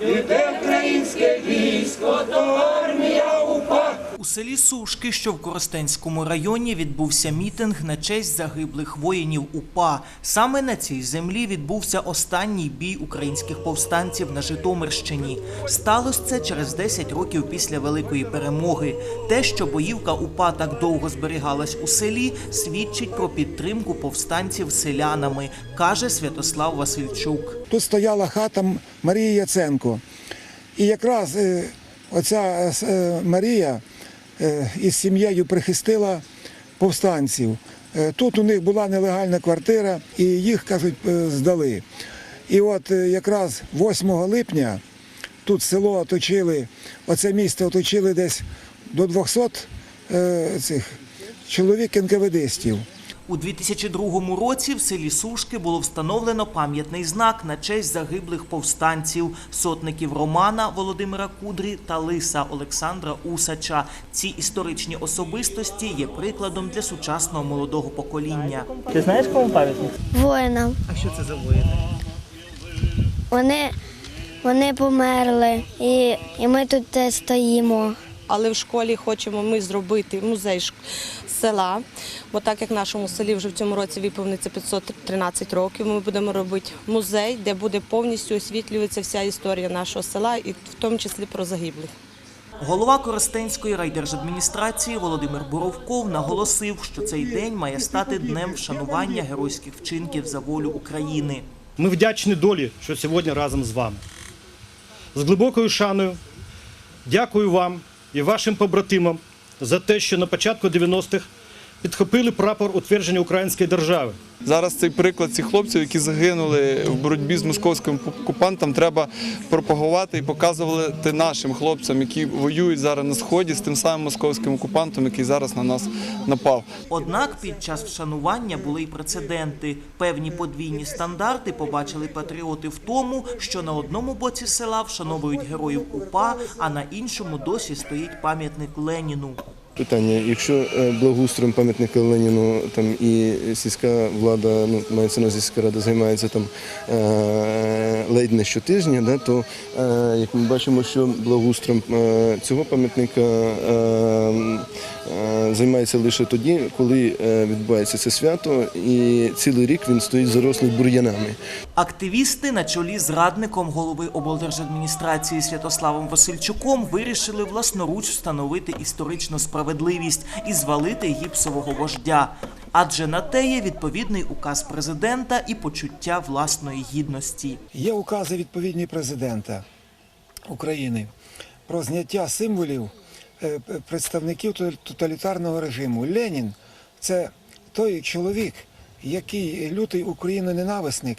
Іде українське селі Сушки, що в Коростенському районі, відбувся мітинг на честь загиблих воїнів УПА. Саме на цій землі відбувся останній бій українських повстанців на Житомирщині. Сталося це через 10 років після великої перемоги. Те, що боївка УПА так довго зберігалась у селі, свідчить про підтримку повстанців селянами, каже Святослав Васильчук. Тут стояла хата Марії Яценко. І якраз е, оця е, е, Марія із сім'єю прихистила повстанців. Е, Тут у них була нелегальна квартира, і їх, кажуть, е, здали. І от е, якраз 8 липня тут село оточили, оце місто оточили десь до 200 е, цих чоловік НКВДстів. У 2002 році в селі Сушки було встановлено пам'ятний знак на честь загиблих повстанців сотників Романа Володимира Кудрі та Лиса Олександра Усача. Ці історичні особистості є прикладом для сучасного молодого покоління. Ти знаєш кому пам'ятник? воїнам. А що це за воїни? Вони, вони померли, і, і ми тут стоїмо. Але в школі хочемо ми зробити музей села. Бо так як нашому селі вже в цьому році виповниться 513 років, ми будемо робити музей, де буде повністю освітлюватися вся історія нашого села, і в тому числі про загиблих. Голова Коростенської райдержадміністрації Володимир Боровков наголосив, що цей день має стати днем вшанування геройських вчинків за волю України. Ми вдячні долі, що сьогодні разом з вами. З глибокою шаною дякую вам і вашим побратимам за те, що на початку 90-х підхопили прапор утвердження української держави. Зараз цей приклад цих хлопців, які загинули в боротьбі з московським окупантом, треба пропагувати і показувати нашим хлопцям, які воюють зараз на сході з тим самим московським окупантом, який зараз на нас напав. Однак під час вшанування були й прецеденти. Певні подвійні стандарти побачили патріоти в тому, що на одному боці села вшановують героїв УПА, а на іншому досі стоїть пам'ятник Леніну. Питання, якщо е, благоустроєм пам'ятника Леніну там і сільська влада, ну мається на сільська рада займається там е, ледь не щотижня, да, то е, як ми бачимо, що благоустроєм е, цього пам'ятника е, е, займається лише тоді, коли е, відбувається це свято, і цілий рік він стоїть зарослий бур'янами. Активісти на чолі з радником голови облдержадміністрації Святославом Васильчуком вирішили власноруч встановити історичну справедливість і звалити гіпсового вождя. Адже на те є відповідний указ президента і почуття власної гідності. Є укази відповідні президента України про зняття символів е, представників тоталітарного режиму. Ленін це той чоловік, який лютий україноненависник,